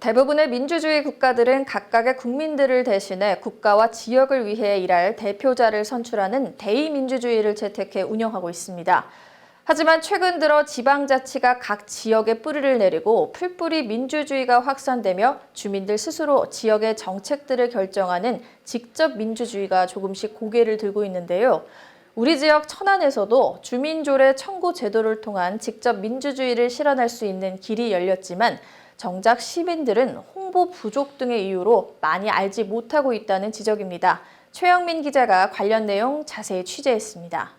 대부분의 민주주의 국가들은 각각의 국민들을 대신해 국가와 지역을 위해 일할 대표자를 선출하는 대의민주주의를 채택해 운영하고 있습니다. 하지만 최근 들어 지방자치가 각 지역에 뿌리를 내리고 풀뿌리 민주주의가 확산되며 주민들 스스로 지역의 정책들을 결정하는 직접 민주주의가 조금씩 고개를 들고 있는데요. 우리 지역 천안에서도 주민조례 청구 제도를 통한 직접 민주주의를 실현할 수 있는 길이 열렸지만 정작 시민들은 홍보 부족 등의 이유로 많이 알지 못하고 있다는 지적입니다. 최영민 기자가 관련 내용 자세히 취재했습니다.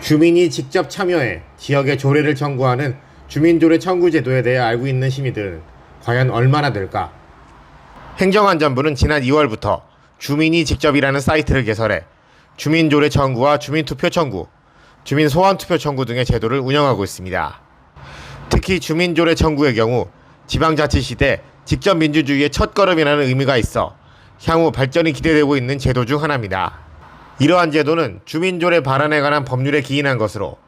주민이 직접 참여해 지역의 조례를 청구하는 주민조례 청구 제도에 대해 알고 있는 시민들은 과연 얼마나 될까? 행정안전부는 지난 2월부터 주민이 직접이라는 사이트를 개설해 주민조례 청구와 주민투표 청구, 주민 소환 투표 청구 등의 제도를 운영하고 있습니다. 특히 주민조례 청구의 경우 지방자치 시대 직접 민주주의의 첫걸음이라는 의미가 있어 향후 발전이 기대되고 있는 제도 중 하나입니다. 이러한 제도는 주민조례 발안에 관한 법률에 기인한 것으로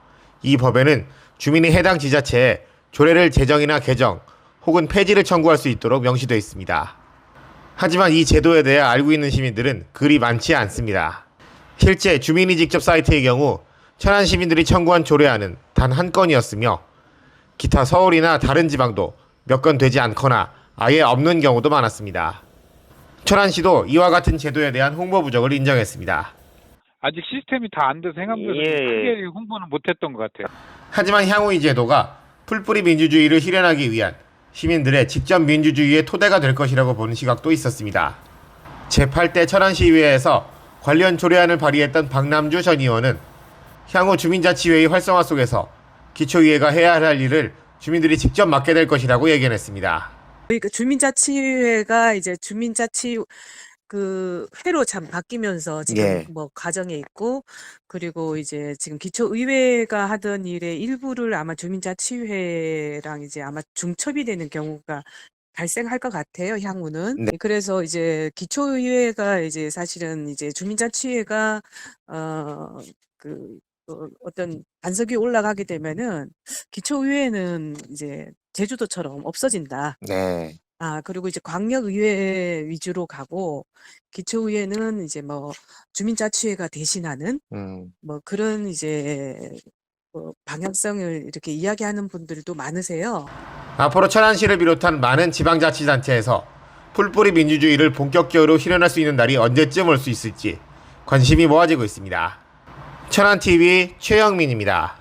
이 법에는 주민이 해당 지자체에 조례를 제정이나 개정 혹은 폐지를 청구할 수 있도록 명시되어 있습니다. 하지만 이 제도에 대해 알고 있는 시민들은 그리 많지 않습니다. 실제 주민이 직접 사이트의 경우 천안 시민들이 청구한 조례안은 단 한 건이었으며 기타 서울이나 다른 지방도 몇 건 되지 않거나 아예 없는 경우도 많았습니다. 천안시도 이와 같은 제도에 대한 홍보 부족을 인정했습니다. 아직 시스템이 다 안 돼서 행안부에서 예, 예. 크게 홍보는 못했던 것 같아요. 하지만 향후 이 제도가 풀뿌리 민주주의를 실현하기 위한 시민들의 직접 민주주의의 토대가 될 것이라고 보는 시각도 있었습니다. 제8대 천안시의회에서 관련 조례안을 발의했던 박남주 전 의원은 향후 주민자치회의 활성화 속에서 기초의회가 해야 할 일을 주민들이 직접 맡게 될 것이라고 예견했습니다. 그러니까 주민자치회가 이제 주민자치 그 회로 참 바뀌면서 지금 예. 뭐 과정에 있고 그리고 이제 지금 기초의회가 하던 일의 일부를 아마 주민자치회랑 이제 아마 중첩이 되는 경우가 발생할 것 같아요, 향후는. 네. 그래서 이제 기초의회가 이제 사실은 이제 주민자치회가 어, 그, 어, 어떤 반석이 올라가게 되면은 기초의회는 이제 제주도처럼 없어진다. 네. 아, 그리고 이제 광역의회 위주로 가고, 기초의회는 이제 뭐, 주민자치회가 대신하는, 음. 뭐, 그런 이제, 뭐 방향성을 이렇게 이야기하는 분들도 많으세요. 앞으로 천안시를 비롯한 많은 지방자치단체에서 풀뿌리 민주주의를 본격적으로 실현할 수 있는 날이 언제쯤 올 수 있을지 관심이 모아지고 있습니다. 천안TV 최영민입니다.